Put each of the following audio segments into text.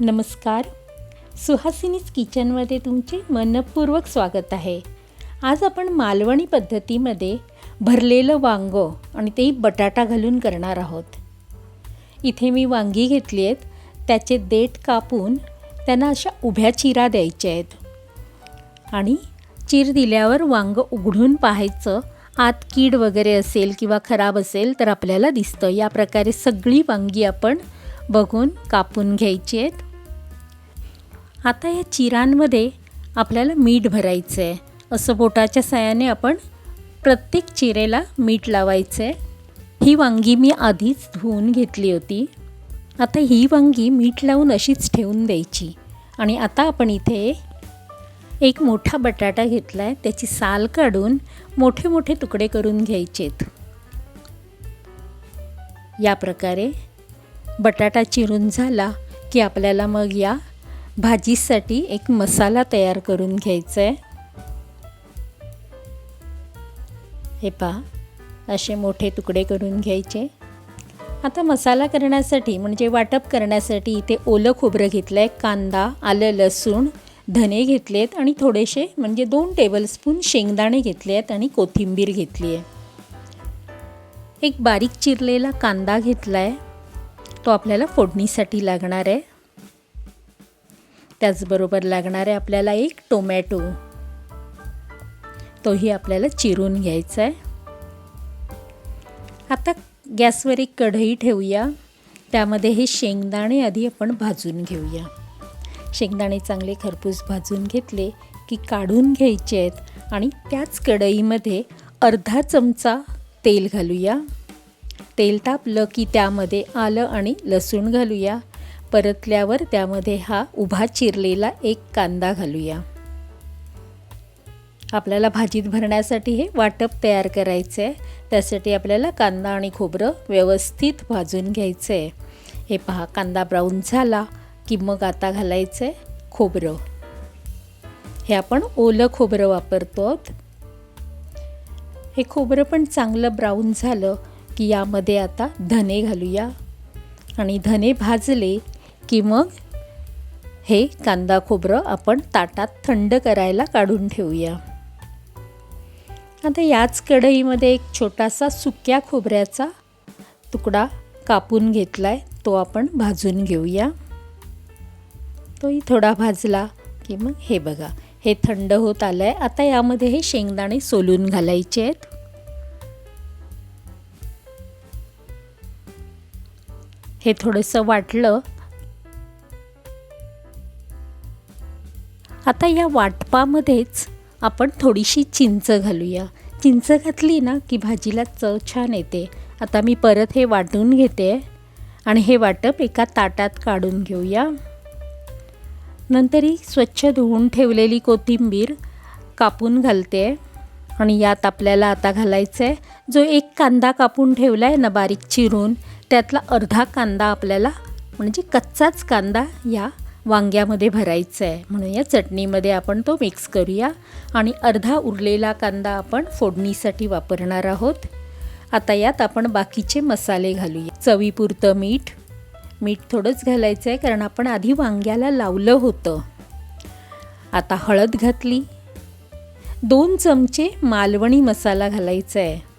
नमस्कार. सुहासिनीज किचनमध्ये तुमचे मनपूर्वक स्वागत आहे. आज आपण मालवणी पद्धतीमध्ये भरलेलं वांगं आणि तेही बटाटा घालून करणार आहोत. इथे मी वांगी घेतली आहेत. त्याचे देठ कापून त्यांना अशा उभ्या चिरा द्यायच्या आहेत. आणि चीर दिल्यावर वांगं उघडून पाहायचं. आत कीड वगैरे असेल किंवा खराब असेल तर आपल्याला दिसतं. या प्रकारे सगळी वांगी आपण बघून कापून घ्यायची आहेत आता या चिरांमध्ये आपल्याला मीठ भरायचं आहे असं बोटाच्या सायाने आपण प्रत्येक चिरेला मीठ लावायचं आहे ही वांगी मी आधीच धुवून घेतली होती. आता ही वांगी मीठ लावून अशीच ठेवून द्यायची. आणि आता आपण इथे एक मोठा बटाटा घेतला आहे त्याची साल काढून मोठे मोठे तुकडे करून घ्यायचेत. या प्रकारे बटाटा चिरून झाला की आपल्याला मग या भाजीसाठी एक मसाला तयार करून घ्यायचा आहे हे पहा असे मोठे तुकडे करून घ्यायचे. आता मसाला करण्यासाठी म्हणजे वाटप करण्यासाठी इथे ओलं खोबरं घेतलं आहे कांदा आलं लसूण धने घेतलेत आणि थोडेसे म्हणजे दोन टेबलस्पून शेंगदाणे घेतले आहेत आणि कोथिंबीर घेतली आहे एक बारीक चिरलेला कांदा घेतला आहे तो आपल्याला फोडणीसाठी लागणार आहे. त्याचबरोबर लागणार आहे आपल्याला एक टोमॅटो. तोही आपल्याला चिरून घ्यायचा आहे. आता गॅसवर एक कढई ठेवूया. त्यामध्ये हे शेंगदाणे आधी आपण भाजून घेऊया. शेंगदाणे चांगले खरपूस भाजून घेतले की काढून घ्यायचे आहेत आणि त्याच कढईमध्ये अर्धा चमचा तेल घालूया. तेल तापलं की त्यामध्ये आलं आणि लसूण घालूया. परतल्यावर त्यामध्ये हा उभा चिरलेला एक कांदा घालूया. आपल्याला भाजीत भरण्यासाठी हे वाटप तयार करायचं आहे त्यासाठी आपल्याला कांदा आणि खोबरं व्यवस्थित भाजून घ्यायचं आहे हे पहा कांदा ब्राऊन झाला की मग आता घालायचं आहे खोबरं. हे आपण ओलं खोबरं वापरतो हे खोबरं पण चांगलं ब्राऊन झालं की यामध्ये आता धने घालूया. आणि धने भाजले की मग हे कांदा खोबरं आपण ताटात थंड करायला काढून ठेवूया. आता याच कढईमध्ये एक छोटासा सुक्या खोबऱ्याचा तुकडा कापून घेतला आहे तो आपण भाजून घेऊया. तोही थोडा भाजला की मग हे बघा हे थंड होत आलं आहे आता यामध्ये हे शेंगदाणे सोलून घालायचे आहेत. हे थोडंसं वाटलं. आता या वाटपामध्येच आपण थोडीशी चिंच घालूया. चिंच घातली ना की भाजीला चव छान येते. आता मी परत हे वाटून घेते आणि हे वाटप एका ताटात काढून घेऊया. नंतर ही स्वच्छ धुवून ठेवलेली कोथिंबीर कापून घालते आणि यात आपल्याला आता घालायचं आहे जो एक कांदा कापून ठेवला आहे ना बारीक चिरून त्यातला अर्धा कांदा आपल्याला म्हणजे कच्चाच कांदा या वांग्यामध्ये भरायचा आहे. म्हणून या चटणीमध्ये आपण तो मिक्स करूया. आणि अर्धा उरलेला कांदा आपण फोडणीसाठी वापरणार आहोत. आता यात आपण बाकीचे मसाले घालूया. चवीपुरतं मीठ. मीठ थोडंच घालायचं आहे कारण आपण आधी वांग्याला लावलं होतं. आता हळद घातली. दोन चमचे मालवणी मसाला घालायचा आहे.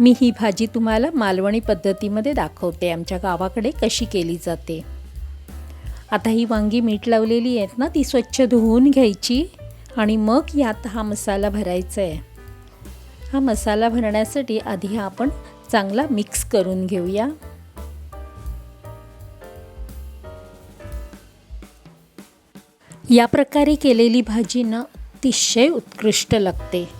मी ही भाजी तुम्हाला मालवणी पद्धतीमध्ये दाखवते. आमच्या गावाकडे कशी केली जाते. आता ही वांगी मीठ लावलेली आहेत ना ती स्वच्छ धुवून घ्यायची आणि मग यात हा मसाला भरायचा आहे हा मसाला भरण्यासाठी आधी हा आपण चांगला मिक्स करून घेऊया. या प्रकारे केलेली भाजी ना अतिशय उत्कृष्ट लागते.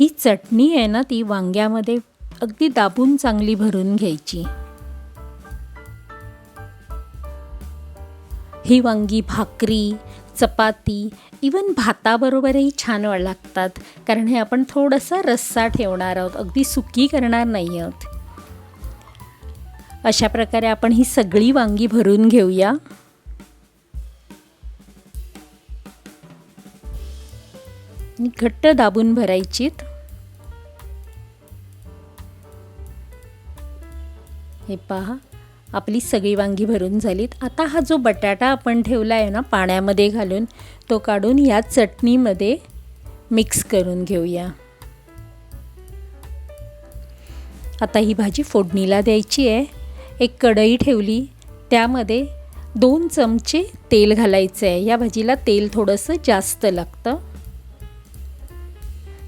ही चटणी आहे ना ती वांग्यामध्ये अगदी दाबून चांगली भरून घ्यायची. ही वांगी भाकरी चपाती इवन भाताबरोबरही छान लागतात. कारण हे आपण थोडासा रस्सा ठेवणार आहोत. अगदी सुकी करणार नाही आहोत. अशा प्रकारे आपण ही सगळी वांगी भरून घेऊया. घट्ट दाबून भरायचीत. हे पहा आपली सगळी वांगी भरून झालीत. आता हा जो बटाटा आपण ठेवला आहे ना पाण्यामध्ये घालून तो काढून या चटणीमध्ये मिक्स करून घेऊया. आता ही भाजी फोडणीला द्यायची आहे. एक कढई ठेवली त्यामध्ये दोन चमचे तेल घालायचं आहे. या भाजीला तेल थोडंसं जास्त लागतं.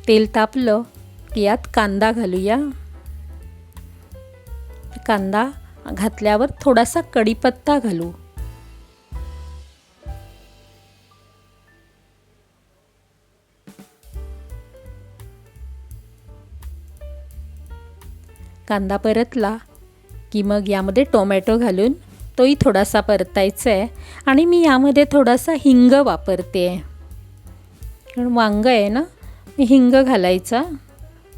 तेल तापलं की यात कांदा घालूया. कांदा घातल्यावर थोडासा कढीपत्ता घालू. कांदा परतला की मग यामध्ये टोमॅटो घालून तोही थोडासा परतायचा आहे आणि मी यामध्ये थोडासा हिंग वापरते. आहे कारण वांग आहे ना हिंग घालायचा.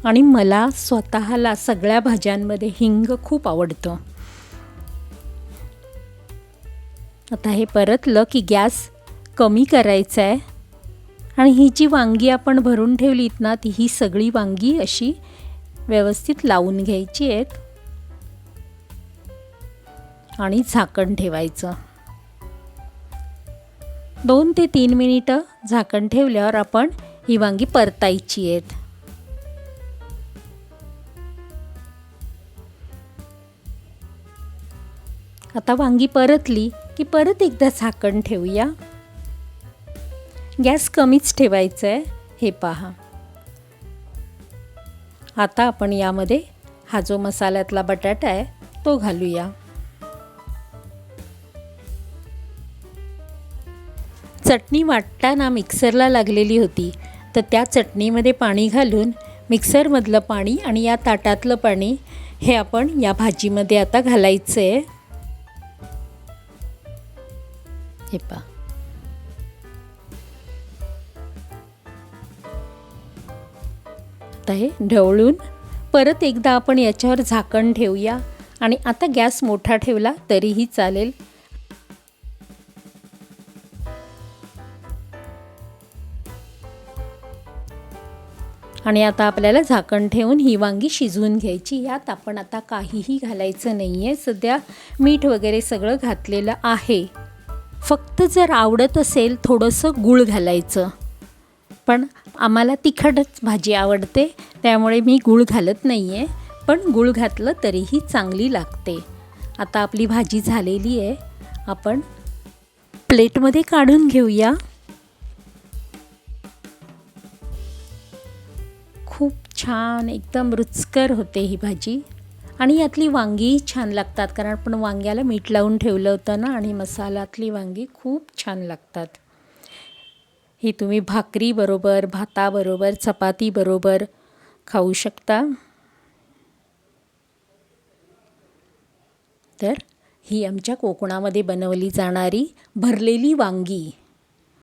आणि मला स्वतःला सगळ्या भाज्यांमध्ये हिंग खूप आवडतं. आता हे परतलं की गॅस कमी करायचा आहे आणि ही जी वांगी आपण भरून ठेवलीत ना ती ही सगळी वांगी अशी व्यवस्थित लावून घ्यायची आहेत आणि झाकण ठेवायचं. दोन ते तीन मिनिटं झाकण ठेवल्यावर आपण ही वांगी परतायची आहेत. आता वांगी परतली की परत एकदा झाकण ठेवूया. गॅस कमीच ठेवायचं आहे हे पहा. आता आपण यामध्ये हा जो मसाल्यातला बटाटा आहे तो घालूया. चटणी वाटताना मिक्सरला लागलेली होती तर त्या चटणीमध्ये पाणी घालून मिक्सरमधलं पाणी आणि या ताटातलं पाणी हे आपण या भाजीमध्ये आता घालायचं आहे हे पा आता हे ढवळून परत एकदा आपण याच्यावर झाकण ठेवूया. आणि आता गॅस मोठा ठेवला तरीही चालेल. आणि आता आपल्याला झाकण ठेवून ही वांगी शिजवून घ्यायची. यात आपण आता काहीही घालायचं नाही आहे सध्या मीठ वगैरे सगळं घातलेलं आहे. फक्त जर आवडत असेल थोडंसं गूळ घालायचं. पण आम्हाला तिखटच भाजी आवडते त्यामुळे मी गूळ घालत नाही आहे पण गूळ घातलं तरीही चांगली लागते. आता आपली भाजी झालेली आहे. आपण प्लेटमध्ये काढून घेऊया. खूप छान एकदम रुचकर होते ही भाजी. आणि यातली वांगीही छान लागतात कारण आपण वांग्याला मीठ लावून ठेवलं होतं ना आणि मसाल्यातली वांगी खूप छान लागतात. ही तुम्ही भाकरीबरोबर भाताबरोबर चपातीबरोबर खाऊ शकता. तर ही आमच्या कोकणामध्ये बनवली जाणारी भरलेली वांगी.